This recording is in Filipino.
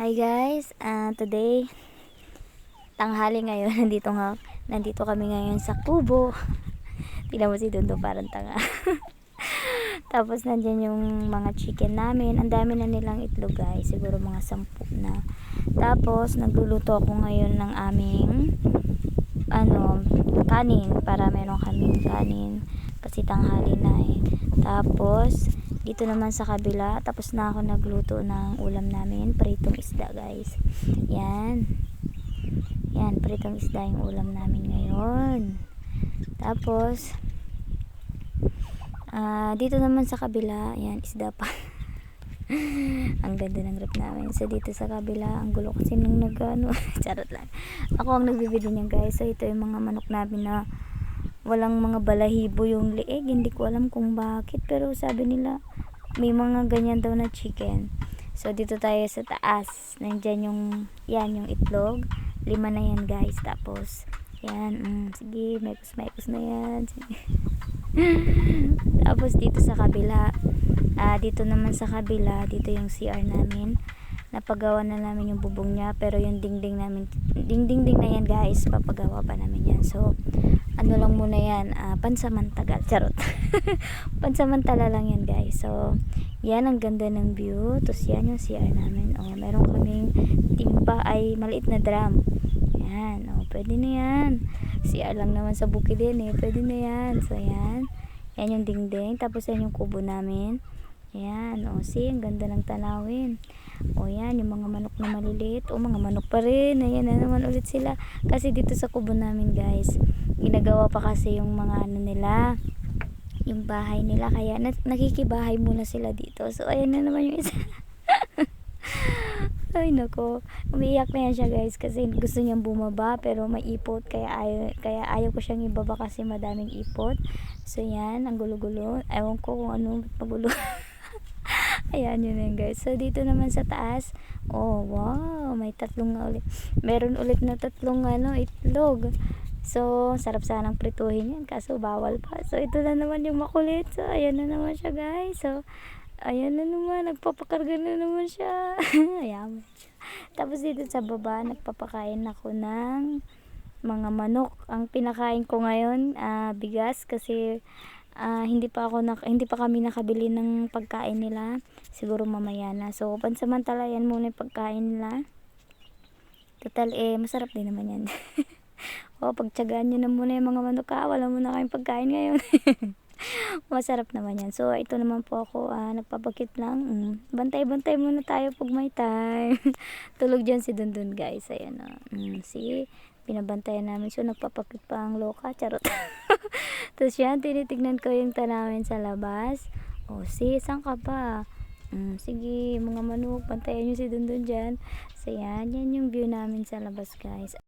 Hi guys, ah today tanghali ngayon nandito nga nandito kami ngayon sa kubo. Tingnan mo si Dundo parang tanga. Tapos nandyan yung mga chicken namin. Ang dami na nilang itlog guys. Siguro mga sampu na. Tapos nagluluto ako ngayon ng aming ano, kanin para meron kaming kanin kasi tanghali na eh. Tapos dito naman sa kabila, tapos na ako nagluto ng ulam namin, pritong isda guys. Yan. Yan, pritong isda yung ulam namin ngayon. Tapos, ah dito naman sa kabila, yan, isda pa. ang ganda ng rep namin. So, dito sa kabila, ang gulo kasi nung nag, ano, charot lang. Ako ang nagbibili niyan guys. So, ito yung mga manok namin na walang mga balahibo yung leeg. Hindi ko alam kung bakit. Pero sabi nila, may mga ganyan daw na chicken. So, dito tayo sa taas. Nandyan yung, yan, yung itlog. Lima na yan, guys. Tapos, yan, mm, sige, mekos-mekos na yan. Tapos, dito sa kabila, ah, dito naman sa kabila, dito yung CR namin. Napagawa na namin yung bubong niya. Pero yung dingding namin, dingding-ding na yan, guys. Papagawa pa namin yan. So, ano lang muna yan, ah, pansamantagal. Charot. Pansamantala lang yan, guys. So, yan ang ganda ng view. Tapos yan yung CR namin. Oh, meron kaming timpa ay maliit na drum. Yan. Oh, pwede na yan. CR lang naman sa bukid din eh. Pwede na yan. So, yan. Yan yung dingding. Tapos yan yung kubo namin. Yan. O, see, ang ganda ng tanawin. O, yan, yung mga manok na maliliit. O, mga manok pa rin. Ayan na naman ulit sila. Kasi dito sa kubo namin, guys, ginagawa pa kasi yung mga ano nila, yung bahay nila. Kaya, na, nakikibahay muna sila dito. So, ayan na naman yung isa. Ay, nako. Umiiyak na yan siya, guys, kasi gusto niyang bumaba, pero may ipot, kaya ayaw, kaya ayaw ko siyang ibaba kasi madaming ipot. So, yan, ang gulo-gulo. Ewan ko kung ano, magulo. Ayan, yun yun, guys. So, dito naman sa taas, oh, wow, may tatlong nga ulit. Meron ulit na tatlong, ano, itlog. So, sarap sanang prituhin yan, kaso bawal pa. So, ito na naman yung makulit. So, ayan na naman siya, guys. So, ayan na naman, nagpapakarga na naman siya. ayan. Tapos dito sa baba, nagpapakain ako ng mga manok. Ang pinakain ko ngayon, ah, bigas kasi ah, hindi pa ako nak- hindi pa kami nakabili ng pagkain nila. Siguro mamaya na. So, pansamantala yan muna yung pagkain nila. Total, eh, masarap din naman yan. o, pagtsagaan nyo na muna yung mga manok ha. Wala muna kayong pagkain ngayon. Masarap naman yan. So, ito naman po ako, ah, nagpapakit lang. Mm. Bantay-bantay muna tayo pag may time. Tulog dyan si Dundun, guys. Ayan, oh. Mm, see? Binabantayan namin. So, nagpapakit pa ang loka. Charot. Tapos yan, tinitignan ko yung tanawin sa labas. O, see, saan ka pa? Mm, sige, mga manok, bantayan nyo si Dundun dyan. So, yan, yan yung view namin sa labas, guys.